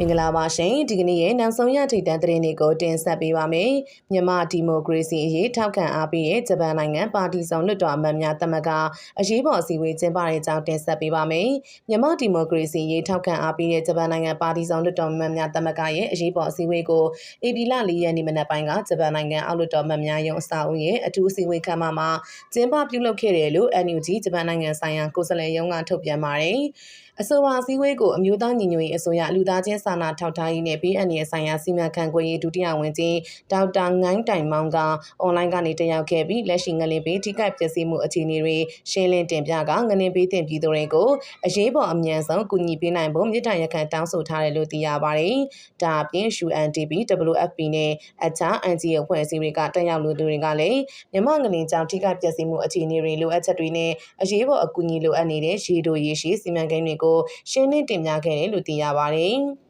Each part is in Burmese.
မင်္ဂလာပါရှင်ဒီကနေ့ရဲ့နောက်ဆုံးရထိပ်တန်းသတင်းတွေကိုတင်ဆက်ပေးပါမယ်မြန်မာဒီမိုကရေစီအရေးထောက်ခံအားပေးတဲ့ဂျပန်နိုင်ငံပါတီဆောင်လွှတ်တော်အမတ်များတမကအရေးပေါ်အစည်းအဝေးကျင်းပတဲ့အကြောင်းတင်ဆက်ပေးပါမယ်မြန်မာဒီမိုကရေစီအရေးထောက်ခံအားပေးတဲ့ဂျပန်နိုင်ငံပါတီဆောင်လွှတ်တော်အမတ်များတမကရဲ့အရေးပေါ်အစည်းအဝေးကိုအေပီလ၄ရက်နေ့မနက်ပိုင်းကဂျပန်နိုင်ငံအောက်လွှတ်တော်အမတ်များယုံအစာအုပ်ရဲ့အထူးအစည်းအဝေးခန်းမမှာကျင်းပပြုလုပ်ခဲ့တယ်လို့ NUG ဂျပန်နိုင်ငံဆိုင်ရာကိုယ်စားလှယ်ရုံးကထုတ်ပြန်ပါတယ် အဆိုပါအစည်းအဝေးကိုအမျိုးသားညီညွတ်ရေးအစိုးရလူသားချင်းစာနာထောက်ထားရေးနဲ့ BNN ဆိုင်ရာစီမံခန့်ခွဲရေးဒုတိယဝန်ကြီးဒေါက်တာငိုင်းတိုင်မောင်ကအွန်လိုင်းကနေတက်ရောက်ခဲ့ပြီးလက်ရှိငလင်ပေးထိခိုက်ပျက်စီးမှုအခြေအနေတွေရှင်းလင်းတင်ပြကငလင်ပေးတင်ပြည်သူတွေကိုအရေးပေါ်အမြန်ဆုံးကူညီပေးနိုင်ဖို့မြစ်တရခန့်တောင်းဆိုထားတယ်လို့သိရပါတယ်။ဒါအပြင် UNDP WFP နဲ့အခြား NGO အဖွဲ့အစည်းတွေကတက်ရောက်လူသူတွေကလည်းမြမငလင်ကြောင့်ထိခိုက်ပျက်စီးမှုအခြေအနေတွေလိုအပ်ချက်တွေနဲ့အရေးပေါ်အကူအညီလိုအပ်နေတဲ့ရေတိုရေရှည်စီမံကိန်းတွေကိုရှင်းလင်းတင်ပြခဲ့တယ်လို့သိရပါတယ်။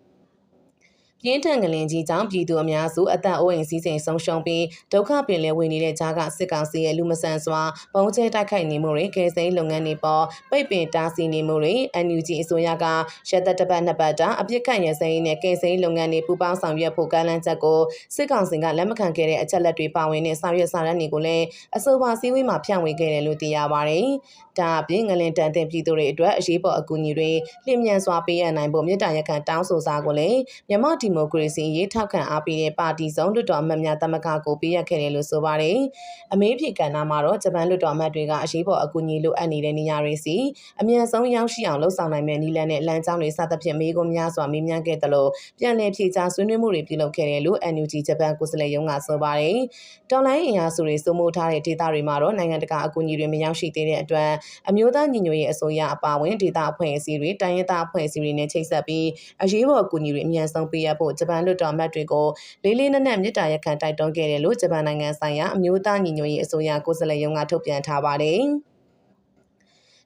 ပြင်းထန်ကလင်ကြီးကြောင့်ပြည်သူအများစုအသက်အိုးအိမ်စီးစိမ်ဆုံးရှုံးပြီးဒုက္ခပင်လယ်ဝင်နေတဲ့ကြားကစစ်ကောင်စီရဲ့လူမဆန်စွာပုံကျဲတိုက်ခိုက်နေမှုတွေကယ်ဆယ်လုပ်ငန်းတွေပေါ်ပိတ်ပင်တားဆီးနေမှုတွေ NUG အစိုးရကရသက်တပတ်နှစ်ပတ်တာအပြစ်ခတ်ရစဲနဲ့ကယ်ဆယ်လုပ်ငန်းတွေပူးပေါင်းဆောင်ရွက်ဖို့ကမ်းလှမ်းချက်ကိုစစ်ကောင်စီကလက်မခံခဲ့တဲ့အချက်လက်တွေပါဝင်တဲ့ဆောင်ရွက်စာရမ်းတွေကိုလည်းအဆိုပါစည်းဝေးမှာဖြန့်ဝေခဲ့တယ်လို့သိရပါတယ်။ဒါအပြင်ငလင်တန်တဲ့ပြည်သူတွေအတွက်အရေးပေါ်အကူအညီတွေလျင်မြန်စွာပေးအပ်နိုင်ဖို့မြစ်တာရက်ခံတောင်းဆိုစာကိုလည်းမြန်မာဒီမိုကရေစီရေးထောက်ခံအားပေးတဲ့ပါတီစုံလွှတ်တော်အမတ်များတမကကိုပေးရခဲ့တယ်လို့ဆိုပါတယ်။အမေးဖြေကဏ္ဍမှာတော့ဂျပန်လွှတ်တော်အမတ်တွေကအရေးပေါ်အကူအညီလိုအပ်နေတဲ့နေရာတွေစီအမြန်ဆုံးရောက်ရှိအောင်လှုံ့ဆော်နိုင်မယ့်နည်းလမ်းနဲ့လမ်းကြောင်းတွေစသဖြင့်မေးခွန်းများစွာမေးမြန်းခဲ့တယ်လို့ပြန်လည်ဖြေကြားဆွေးနွေးမှုတွေပြုလုပ်ခဲ့တယ်လို့ NUG ဂျပန်ကိုယ်စားလှယ်ရုံးကဆိုပါတယ်။တော်လိုင်းအင်အားစုတွေစိုးမိုးထားတဲ့ဒေသတွေမှာတော့နိုင်ငံတကာအကူအညီတွေမရောက်ရှိသေးတဲ့အတွက်အမျိုးသားညီညွတ်ရေးအစိုးရအပါအဝင်ဒေသအဖွဲ့အစည်းတွေတိုင်းရင်းသားအဖွဲ့အစည်းတွေနဲ့ချိတ်ဆက်ပြီးအရေးပေါ်အကူအညီတွေအမြန်ဆုံးပေးအပ်ဖို့ဂျပန်လွှတ်တော်အမတ်တွေကိုလေးလေးနက်နက်မြစ်တာရက်ခံတိုက်တွန်းခဲ့တယ်လို့ဂျပန်နိုင်ငံဆိုင်ရာအမျိုးသားညီညွတ်ရေးအစိုးရကိုယ်စားလှယ်ရုံးကထုတ်ပြန်ထားပါတယ်။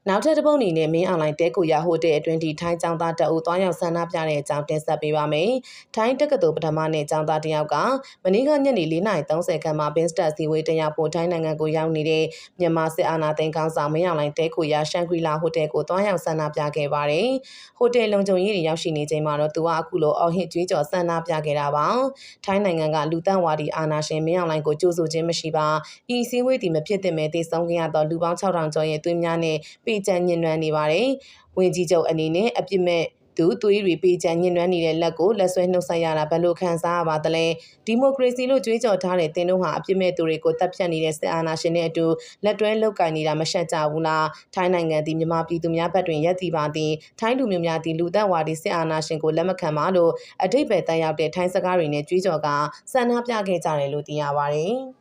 နောက်ထပ်တစ်ပုတ်အနေနဲ့မင်းအွန်လိုင်းတဲကိုရဟိုတယ်အတွင်းဒီထိုင်းចောင်းသားတအုပ်သွားရောက်ဆန္ဒပြတဲ့အကြောင်းတင်ဆက်ပေးပါမယ်။ထိုင်းတက္ကသိုလ်ပထမနဲ့ចောင်းသားတယောက်ကမနေ့ကညနေ4:30ခန့်မှာဘင်းစတက်စီဝေးတရားပို့ထိုင်းနိုင်ငံကိုရောက်နေတဲ့မြန်မာစစ်အာဏာသိမ်းကောင်ဆောင်မင်းအွန်လိုင်းတဲကိုရရှန်ဂရီလာဟိုတယ်ကိုသွားရောက်ဆန္ဒပြခဲ့ပါတယ်။ဟိုတယ်လုံခြုံရေးတွေရောက်ရှိနေချိန်မှာတော့သူကအခုလိုအော်ဟစ်ကြွေးကြော်ဆန္ဒပြခဲ့တာပါ။ထိုင်းနိုင်ငံကလူတန်းဝါဒီအာဏာရှင်မင်းအွန်လိုင်းကိုကြိုးဆိုခြင်းမရှိပါ။ဤစည်းဝေးသည်မဖြစ်သင့်ပဲတည်ဆုံခဲ့ရသောလူပေါင်း6000ကျော်ရဲ့သွေးများနဲ့ပေကြံညှဉ်းနှွမ်းနေပါတယ်။ဝင်ကြီးချုပ်အနေနဲ့အပြစ်မဲ့သူသွေးတွေပေးချမ်းညှဉ်းနှွမ်းနေတဲ့လက်ကိုလက်ဆွဲနှုတ်ဆက်ရတာဘယ်လိုခံစားရပါသလဲဒီမိုကရေစီလို့ကြွေးကြော်ထားတဲ့တင်းတို့ဟာအပြစ်မဲ့သူတွေကိုတပ်ဖြတ်နေတဲ့စစ်အာဏာရှင်တွေအတူလက်တွဲလောက်ကင်နေတာမရှက်ကြဘူးလားထိုင်းနိုင်ငံသည်မြန်မာပြည်သူများဘက်တွင်ရက်တည်ပါသည်ထိုင်းလူမျိုးများသည်လူသက်ဝါဒီစစ်အာဏာရှင်ကိုလက်မခံပါလို့အတိတ်ပဲတန်ရောက်တဲ့ထိုင်းစကားတွေနဲ့ကြွေးကြော်ကဆန္ဒပြခဲ့ကြတယ်လို့သိရပါတယ်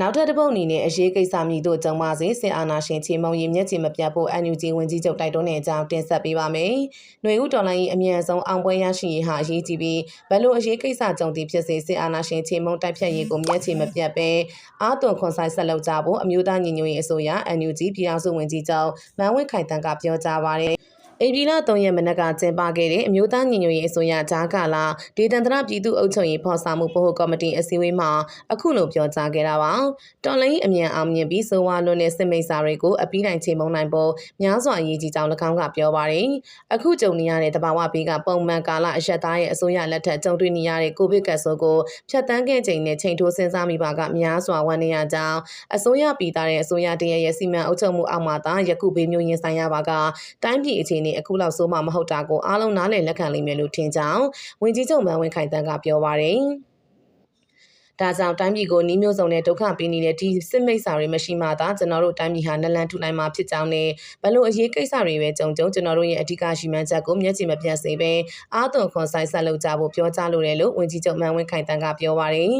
နောက်ထပ်တစ်ပုတ်အနေနဲ့အရေးကိစ္စမြည်တို့ကြုံပါစေစစ်အာဏာရှင်ချေမုံရီမျက်ခြေမပြတ်ဖို့ NUG ဝင်ကြီးချုပ်တိုက်တွန်းတဲ့အကြောင်းတင်ဆက်ပေးပါမယ်။ຫນွေဦးတော်လိုင်း၏အမြန်ဆုံးအောင်ပွဲရရှိရေးဟာအရေးကြီးပြီးဘယ်လိုအရေးကိစ္စကြုံသည်ဖြစ်စေစစ်အာဏာရှင်ချေမုံတိုက်ဖြတ်ရေးကိုမျက်ခြေမပြတ်ပဲအာသွန်ခွန်ဆိုင်ဆက်လုပ်ကြဖို့အမျိုးသားညီညွတ်ရေးအစိုးရ NUG ပြည်အောင်စုဝင်ကြီးချုပ်မန်ဝင်းခိုင်တန်းကပြောကြားပါတယ် ဧပြီလ3ရက်မနက်ကကျင်းပခဲ့တဲ့အမျိုးသားညီညွတ်ရေးအစိုးရဂျာကာလာဒေသန္တရပြည်သူ့အုပ်ချုပ်ရေးဖော်ဆောင်မှုဗဟိုကော်မတီအစည်းအဝေးမှာအခုလိုပြောကြားခဲ့တာပါ။တော်လိုင်းအမြန်အောင်မြင်ပြီးစိုးဝါလွန်တဲ့စစ်မိတ်စာတွေကိုအပြီးတိုင်ချိန်မုံနိုင်ဖို့များစွာအရေးကြီးကြောင်း၎င်းကပြောပါတယ်။အခုကြုံနေရတဲ့တဘာဝဘေးကပုံမှန်ကာလအရက်သားရဲ့အစိုးရလက်ထက်ကြုံတွေ့နေရတဲ့ကိုဗစ်ကပ်ဆိုးကိုဖျက်ဆီးခဲ့ချိန်နဲ့ချိန်ထိုးစဉ်းစားမိပါကများစွာဝန်နေရကြောင်းအစိုးရပြည်သားတဲ့အစိုးရတရရဲ့စီမံအုပ်ချုပ်မှုအောက်မှာသာယခုဘေးမျိုးရင်ဆိုင်ရပါကတိုင်းပြည်အခြေအနေအခုလောက်ဆိုးမှမဟုတ်တာကိုအားလုံးနားလည်လက်ခံလိမ့်မယ်လို့ထင်ကြောင်းဝင်ကြီးချုပ်မန်ဝင်းခိုင်တန်းကပြောပါရယ် ဒါကြောင့်တိုင်းပြည်ကိုနှီးမျိုးစုံနဲ့ဒုက္ခပေးနေတဲ့ဒီစစ်မိတ်စာတွေမရှိမှသာကျွန်တော်တို့တိုင်းပြည်ဟာနလန်ထူနိုင်မှာဖြစ်ကြောင်းနဲ့ဘလို့အရေးကိစ္စတွေပဲကြုံကြုံကျွန်တော်တို့ရဲ့အဓိကရှိမှန်းချက်ကိုမျက်ခြေမပြတ်စေပဲအာသွန်ခွန်ဆိုင်ဆက်လုပ်ကြဖို့ပြောကြားလိုတယ်လို့ဝန်ကြီးချုပ်မန်ဝင်းခိုင်တန်းကပြောပါရယ်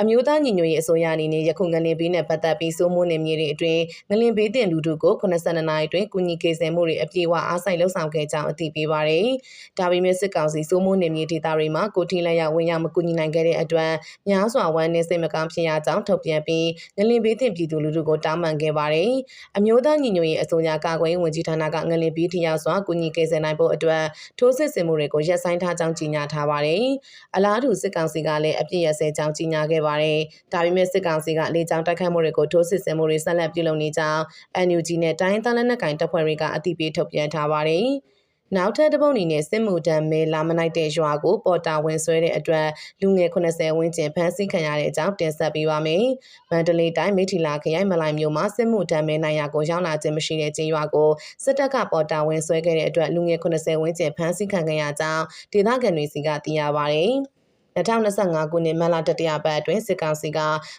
အမျိုးသားညီညွတ်ရေးအစိုးရအနေနဲ့ယခုငလင်ဘေးနဲ့ပတ်သက်ပြီးစိုးမိုးနေမြေတွေအတွင်းငလင်ဘေးတင်လူထုကို82နှစ်အတွင်းကုညီကေဆယ်မှုတွေအပြည့်အဝအားစိုက်လှုပ်ဆောင်ခဲ့ကြောင်းအသိပေးပါရယ်ဒါပေမဲ့စစ်ကောင်စီစိုးမိုးနေမြေဒေသတွေမှာကိုထီလက်ရဝင်ရောက်မကူညီနိုင်ခဲ့တဲ့အတွက်များစွာဝမ်းနည်းစိတ်မကောင်းဖြစ်ရကြောင်းထုတ်ပြန်ပြီးငလင်ဘေးတင်ပြည်သူလူထုကိုတောင်းပန်ခဲ့ပါတယ်။အမျိုးသားညီညွတ်ရေးအစိုးရကာကွယ်ရေးဝန်ကြီးဌာနကငလင်ဘေးထရောက်စွာကူညီကယ်ဆယ်နိုင်ဖို့အတွက်ထိုးစစ်ဆင်မှုတွေကိုရပ်ဆိုင်းထားကြောင်းကြေညာထားပါတယ်။အလားတူစစ်ကောင်စီကလည်းအပြစ်ရစဲကြောင်းကြေညာခဲ့ပါတယ်။ဒါပေမဲ့စစ်ကောင်စီကလေကြောင်းတိုက်ခိုက်မှုတွေကိုထိုးစစ်ဆင်မှုတွေဆက်လက်ပြုလုပ်နေကြောင်း NUG နဲ့တိုင်းသားလက်နက်ကိုင်တပ်ဖွဲ့တွေကအသိပေးထုတ်ပြန်ထားပါတယ်။ နောက်ထပ်တစ်ပုတ်အနေနဲ့စစ်မှုတမ်းမဲလာမနိုင်တဲ့ရွာကိုပေါ်တာဝင်ဆွဲတဲ့အတွက်လူငယ်80ဝန်းကျင်ဖမ်းဆီးခံရတဲ့အကြောင်းတင်ဆက်ပေးပါမယ်။မန္တလေးတိုင်းမိထီလာခရိုင်မလိုင်မြို့မှာစစ်မှုတမ်းမဲနိုင်ရာကိုရောက်လာခြင်းမရှိတဲ့ကျေးရွာကိုစစ်တပ်ကပေါ်တာဝင်ဆွဲခဲ့တဲ့အတွက်လူငယ်80ဝန်းကျင်ဖမ်းဆီးခံခဲ့ရကြောင်းဒေသခံတွေစီကသိရပါဗျ။ 2025ခုနှစ်မတ်လတတိယပတ်အတွင်းစစ်ကောင်စီက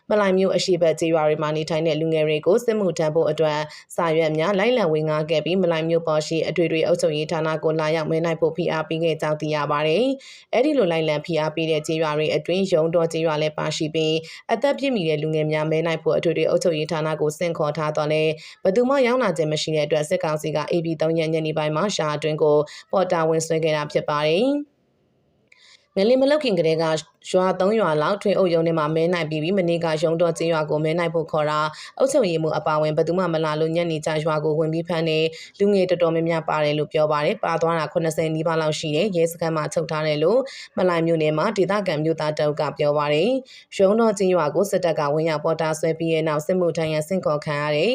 မလိုင်မျိုးအရှိတ်ကျေးရွာတွေမှာနေထိုင်တဲ့လူငယ်တွေကိုစစ်မှုထမ်းဖို့အတွက်စာရွက်များလိုက်လံဝင်ငါခဲ့ပြီးမလိုင်မျိုးပေါ်ရှိအထွေထွေအုပ်ချုပ်ရေးဌာနကိုလာရောက်မဲနိုင်ဖို့ဖိအားပေးခဲ့ကြောင်းသိရပါတယ်။အဲ့ဒီလိုလိုက်လံဖိအားပေးတဲ့ကျေးရွာတွေအတွင်းရုံတော်ကျေးရွာလည်းပါရှိပြီးအသက်ပြည့်မီတဲ့လူငယ်များမဲနိုင်ဖို့အထွေထွေအုပ်ချုပ်ရေးဌာနကိုဆင့်ခေါ်ထားတော့လဲဘယ်သူမှရောက်လာခြင်းမရှိတဲ့အတွက်စစ်ကောင်စီက AB 3 ရက်ညနေပိုင်းမှာရှာအတွင်းကိုပေါ်တာဝင်ဆွဲခဲ့တာဖြစ်ပါတယ်။ ငလင်မလုတ်ခင်ကတည်းကရွာ၃ရွာလောက်ထွေအုပ်ရုံထဲမှာမဲနိုင်ပြီးပြီးမနေ့ကရုံတော်ကျင်းရွာကိုမဲနိုင်ဖို့ခေါ်တာအုပ်ချုပ်ရေးမှုအပါဝင်ဘယ်သူမှမလာလို့ညနေကျရွာကိုဝင်ပြီးဖမ်းနေလူငယ်တော်တော်များများပါတယ်လို့ပြောပါတယ်ပါသွားတာ80နီးပါးလောက်ရှိတယ်ရဲစခန်းမှာချုပ်ထားတယ်လို့မလိုင်မျိုးနယ်မှာဒေသခံမျိုးသားတောက်ကပြောပါတယ်ရုံတော်ကျင်းရွာကိုစစ်တပ်ကဝင်ရောက်ပေါ်တာဆွဲပြီးရဲ့နောက်စစ်မှုထမ်းရန်ဆင့်ခေါ်ခံရတယ်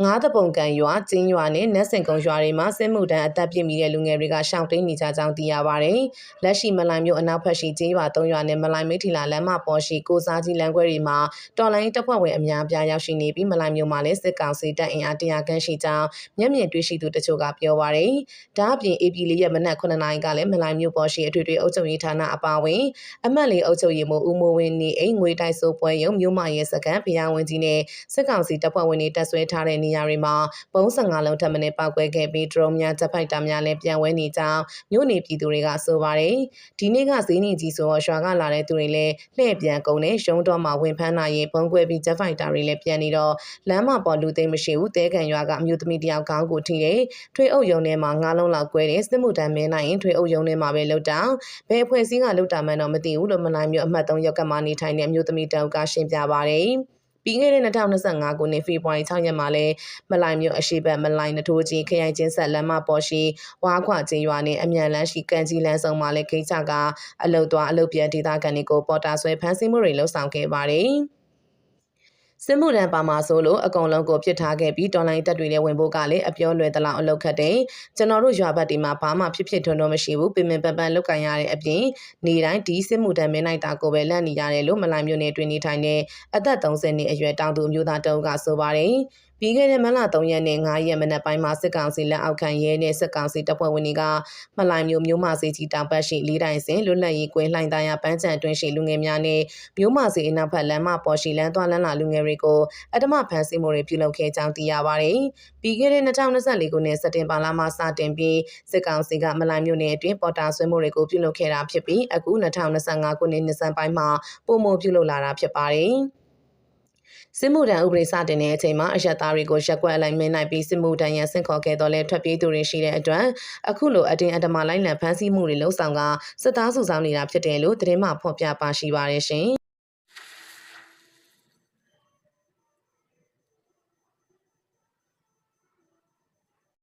ငါးတပုံကန်ရွာကျင်းရွာနဲ့နက်စင်ကုန်းရွာတွေမှာစစ်မှုတန်းအသက်ပြည့်မီတဲ့လူငယ်တွေကရှောင်တိန်နေကြကြောင်းသိရပါတယ်။လက်ရှိမလိုင်မြို့အနောက်ဘက်ရှိကျင်းရွာ၃ရွာနဲ့မလိုင်မိထီလာလမ်းမပေါ်ရှိကိုစားကြီးလမ်းခွဲတွေမှာတော်လိုင်းတပ်ဖွဲ့ဝင်အများပြားရောက်ရှိနေပြီးမလိုင်မြို့မှာလည်းစစ်ကောင်စီတပ်အင်အား100ခန့်ရှိကြောင်းမျက်မြင်တွေ့ရှိသူတချို့ကပြောပါတယ်။ဒါအပြင် AP လေးရက်မနက်9နာရီကလည်းမလိုင်မြို့ပေါ်ရှိအထွေထွေအုပ်ချုပ်ရေးဌာနအပါအဝင်အမတ်လေးအုပ်ချုပ်ရေးမှူးဦးမိုးဝင်းနေအိမ်ငွေတိုက်စိုးပွဲရုံမြို့မရဲစကန်ဖျားဝင်ကြီးနဲ့စစ်ကောင်စီတပ်ဖွဲ့ဝင်တွေတပ်ဆွဲထားတဲ့နေရာတွေမှာပုံ15လုံးထပ်မံပောက်ကွဲခဲ့ပြီးဒရုန်းများတပ်ဖိုက်တာများလည်းပြန်ဝဲနေကြောင်းမြို့နေပြည်သူတွေကဆိုပါတယ်။ဒီနေ့ကဈေးနေကြီးဆိုတော့ရွာကလာတဲ့သူတွေလည်းလှည့်ပြန်ကုန်နဲ့ရုံးတော့မှဝင်ဖမ်းနိုင်ရင်ဘုံကွဲပြီးတပ်ဖိုက်တာတွေလည်းပြန်နေတော့လမ်းမှာပေါ်လူသိမ်းမရှိဘူးတဲကန်ရွာကအမျိုးသမီးတယောက်ခေါင်းကိုထိတယ်။ထွေအုပ်ယုံထဲမှာငါးလုံးလောက်ကွဲတယ်စစ်မှုတမ်းမင်းနိုင်ရင်ထွေအုပ်ယုံထဲမှာပဲလောက်တောင်ဘယ်အဖွဲ့အစည်းကလောက်တာမှန်းတော့မသိဘူးလို့မနိုင်မျိုးအမှတ်3ရောက်ကမှနေထိုင်တဲ့အမျိုးသမီးတယောက်ကရှင်းပြပါတယ်။ ပြီးခဲ့တဲ့2025ခုနှစ်ဖေဖော်ဝါရီ6ရက်မှာလဲမလိုင်မြို့အရှိတ်မလိုင်နထိုးကြီးခရိုင်ချင်းဆက်လမ်းမပေါ်ရှိဝါခွချင်းရွာနဲ့အမြန်လန်းရှိကန်ကြီးလန်းဆောင်မှာလဲခိချကအလုတ်သွားအလုတ်ပြန်ဒေသခံတွေကိုပေါ်တာဆွဲဖမ်းဆီးမှုတွေလှုပ်ဆောင်ခဲ့ပါတယ်။ စစ်မှုရန်ပါမှာဆိုလို့အကုန်လုံးကိုပြစ်ထားခဲ့ပြီးတော်လိုင်းတက်တွေနဲ့ဝင်ဖို့ကလည်းအပြောလွယ်သလောက်အလုပ်ခတ်တယ်ကျွန်တော်တို့ရွာဘက်ဒီမှာဘာမှဖြစ်ဖြစ်ထွန်းထွန်းမရှိဘူးပင်ပင်ပန်းပန်းလုပ်ကင်ရတဲ့အပြင်နေတိုင်းဒီစစ်မှုတမ်းမင်းနိုင်တာကိုပဲလန့်နေရတယ်လို့မလိုင်းမျိုးနဲ့တွင်နေထိုင်တဲ့အသက်30နှစ်အရွယ်တောင်သူမျိုးသားတအုပ်ကဆိုပါတယ် ပြီးခဲ့တဲ့မလ3ရက်နဲ့9ရက်မနက်ပိုင်းမှာစစ်ကောင်စီလက်အောက်ခံရဲနဲ့စစ်ကောင်စီတပ်ဖွဲ့ဝင်တွေကမလိုင်မျိုးမျိုးမစီကြီးတောင်ပတ်ရှိလေးတိုင်စင်လွတ်လပ်ရေးကွင်းလှိုင်သားရပန်းချံအတွင်းရှိလူငယ်များနဲ့မျိုးမစီအနောက်ဘက်လမ်းမပေါ်ရှိလမ်းသွားလမ်းလာလူငယ်တွေကိုအတမဖမ်းဆီးမှုတွေပြုလုပ်ခဲ့ကြောင်းသိရပါတယ်။ပြီးခဲ့တဲ့2024ခုနှစ်စက်တင်ဘာလမှာစတင်ပြီးစစ်ကောင်စီကမလိုင်မျိုးနယ်အတွင်းပေါ်တာဆွဲမှုတွေကိုပြုလုပ်ခဲ့တာဖြစ်ပြီးအခု2025ခုနှစ်နှစ်စံပိုင်းမှာပုံမပြုလုပ်လာတာဖြစ်ပါတယ်။ စစ်မှုထမ်းဥပဒေစတင်တဲ့အချိန်မှာအရက်သားတွေကိုရက်ကွက်အလိုက်မင်းနိုင်ပြီးစစ်မှုထမ်းရန်ဆင့်ခေါ်ခဲ့တော့လဲထွက်ပြေးသူတွေရှိတဲ့အတွက်အခုလိုအတင်းအဓမ္မလိုက်လံဖမ်းဆီးမှုတွေလှုံ့ဆော်ကစစ်သားစုဆောင်နေတာဖြစ်တယ်လို့သတင်းမှဖော်ပြပါရှိပါတယ်ရှင်